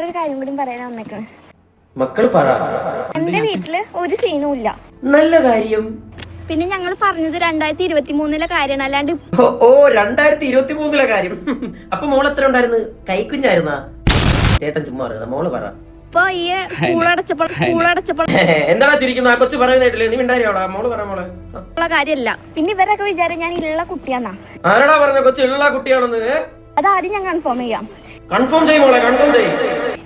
വേറൊരു കാര്യം കൂടി പറയാൻ വന്നേക്കണ്. മക്കൾ പറ. എന്റെ വീട്ടിൽ ഒരു സീനും ഇല്ല. നല്ല കാര്യം. പിന്നെ ഞങ്ങൾ പറഞ്ഞത് രണ്ടായിരത്തി ഇരുപത്തി മൂന്നിലെ കാര്യമാണ്. അല്ലാണ്ട് ഓ, രണ്ടായിരത്തി ഇരുപത്തി മൂന്നിലെ കാര്യം. അപ്പൊ മോൾ എത്ര ഉണ്ടായിരുന്നു? കൈക്കുഞ്ഞായിരുന്നാ? ചേട്ടൻ ചുമ്മാ പറയുന്നത് മോൾ പറ. ഇപ്പൊ ഈ സ്കൂൾ അടച്ചപ്പോൾ സ്കൂൾ അടച്ചപ്പോൾ എന്താടാ ചിരിക്കുന്ന? ആ കൊച്ചു നീ മിണ്ടാരിയോടാ മോൾ പറ മോൾ. ഉള്ള കാര്യമല്ല പിന്നെ ഇവരൊക്കെ വിചാരം ഞാൻ ഉള്ള കുട്ടിയാന്നാ. ആരാടാ പറഞ്ഞ? കൊച്ചു ഉള്ള കുട്ടിയാണെന്ന് അതാദ്യം ഞാൻ കൺഫേം ചെയ്യാം. കൺഫേം ചെയ്യും മോളെ കൺഫേം ചെയ്യും.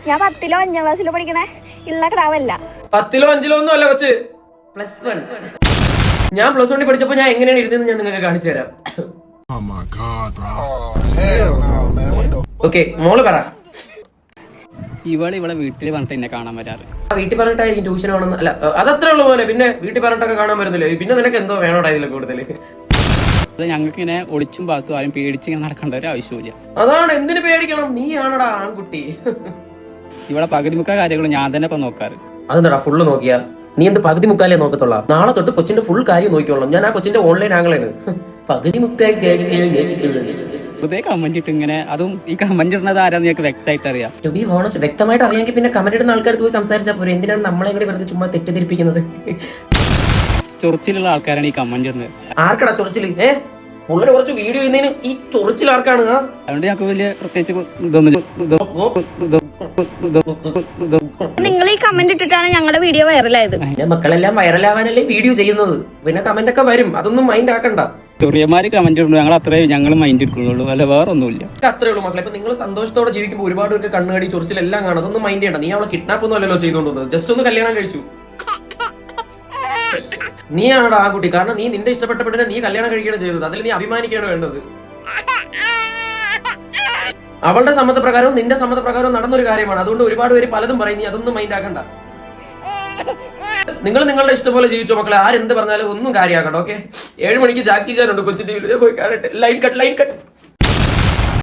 ഞാൻ പത്തിലോ അഞ്ചാം ക്ലാസ്സിലോ പഠിക്കണേ? ഉള്ള ക്രാവല്ല. പത്തിലോ അഞ്ചിലോ ഒന്നും അല്ല കൊച്ച്. പ്ലസ് വൺ ഞാൻ പ്ലസ് വണ്ണിൽ പഠിച്ചപ്പോ ഞാൻ എങ്ങനെയാണ് ഇരുന്നതെന്ന് ഞാൻ നിങ്ങൾക്ക് കാണിച്ചു തരാം. Bro. Oh ഓക്കെ മോൾ പറ. ഇവൾ ഇവളെ വീട്ടിൽ പറഞ്ഞിട്ട് എന്നെ കാണാൻ വരാറ്. വീട്ടിൽ പറഞ്ഞിട്ടായിരിക്കും ട്യൂഷൻ ആണെന്ന്. അല്ല അതത്രേ ഉള്ളൂ പോലെ പിന്നെ വീട്ടിൽ പറഞ്ഞിട്ടൊക്കെ കാണാൻ വരുന്നില്ലേ? പിന്നെ നിനക്ക് എന്തോ വേണോടാ ഇതിൽ കൂടുതൽ അത് ഞങ്ങൾക്ക് ഇങ്ങനെ ഒളിച്ചും പാത്തും ആരും പേടിച്ച് ഇങ്ങനെ നടക്കേണ്ട ഒരു ആവശ്യമില്ല അതാണ് എന്തിനു പേടിക്കണം? നീ ആണടാ ആൺകുട്ടി. ഇവിടെ പകുതി മുക്കാൽ കാര്യങ്ങൾ ഞാൻ തന്നെ ഇപ്പൊ നോക്കാറ്. അതെന്താടാ ഫുള്ള് നോക്കിയാ? നീ എന്ത് പകുതി മുക്കാലേ നോക്കത്തുള്ള? നാളെ തൊട്ട് കൊച്ചിന്റെ ഫുൾ കാര്യം നോക്കിക്കോളാം. ഞാൻ ആ കൊച്ചിന്റെ ഓൺലൈൻ ആംഗിളാണ് പകുതി മുക്കാൽ. വെറുതെ കമന്റ് ഇട്ട് ഇങ്ങനെ അതും ഈ കമന്റ് ഇടുന്നത് ആരാന്ന് ഞങ്ങൾക്ക് വ്യക്തമായിട്ട് അറിയാം. ടു ബി ഹോണസ്റ്റ് വ്യക്തമായിട്ട് അറിയാമെങ്കിൽ പിന്നെ കമന്റ് ഇടുന്ന ആൾക്കാർ പോയി സംസാരിച്ചാൽ പോലും എന്തിനാണ് നമ്മളെ കൂടി വെറുതെ ചുമ്മാ തെറ്റിദ്ധരിപ്പിക്കുന്നത്? ചൊറിച്ചിലുള്ള ആൾക്കാരാണ് ഈ കമന്റ് ഇടുന്നത്. ആർക്കടാ ചൊറിച്ചിൽ? ഏ? കുറച്ച് വീഡിയോ ചെയ്യുന്നതിന് ഈ ചൊറിച്ചിൽ ആർക്കാണ്? അതുകൊണ്ട് ഞങ്ങൾക്ക് വലിയ പ്രത്യേകിച്ച് ഇതൊന്നും നിങ്ങൾ ഈ കമന്റ് ഇട്ടിട്ടാണ് ഞങ്ങളുടെ വീഡിയോ വൈറലായത് എന്റെ മക്കളെല്ലാം വൈറലാവാനല്ലേ വീഡിയോ ചെയ്യുന്നത്. പിന്നെ കമന്റ് ഒക്കെ വരും. അതൊന്നും മൈൻഡ് ആക്കണ്ട. ചെറിയമാര് കമന്റ് ഇടുന്നു. ഞങ്ങൾ അത്രയും ഞങ്ങൾ മൈൻഡ് എടുക്കുന്നുള്ളൂ. അല്ല വേറെ ഒന്നുമില്ല അത്രേ ഉള്ളൂ മക്കളെ. ഇപ്പൊ നിങ്ങൾ സന്തോഷത്തോടെ ജീവിക്കുമ്പോൾ ഒരുപാട് പേർക്ക് കണ്ണുകടി ചൊറിച്ചിലെല്ലാം കാണും. അതൊന്നും മൈൻഡ് ചെയ്യണ്ട. നീ അവളെ കിഡ്നാപ്പ് ഒന്നും അല്ലല്ലോ ചെയ്തോണ്ടത് ജസ്റ്റ് ഒന്ന് കല്യാണം കഴിച്ചു. നീയാണോടാ ആ കുട്ടി? കാരണം നീ നിന്റെ ഇഷ്ടപ്പെട്ട പെണ്ണിനെ നീ കല്യാണം കഴിക്കുകയാണ് ചെയ്തത്. അതിൽ നീ അഭിമാനിക്കുകയാണ് വേണ്ടത്. അവളുടെ സമ്മതപ്രകാരവും നിന്റെ സമ്മതപ്രകാരവും നടന്നൊരു കാര്യമാണ്. അതുകൊണ്ട് ഒരുപാട് പേര് പലതും പറയും നീ അതൊന്നും മൈൻഡ് ആക്കണ്ട. നിങ്ങൾ നിങ്ങളുടെ ഇഷ്ടം പോലെ ജീവിച്ചോ മക്കളെ ആരെന്ത് പറഞ്ഞാലും ഒന്നും കാര്യമാക്കണ്ട ഓക്കെ ഏഴ് മണിക്ക് ജാക്കി ചാനുണ്ട് കൊച്ചിന്റെ പോയി കാണട്ടെ ലൈൻ കട്ട് ലൈൻ കട്ട്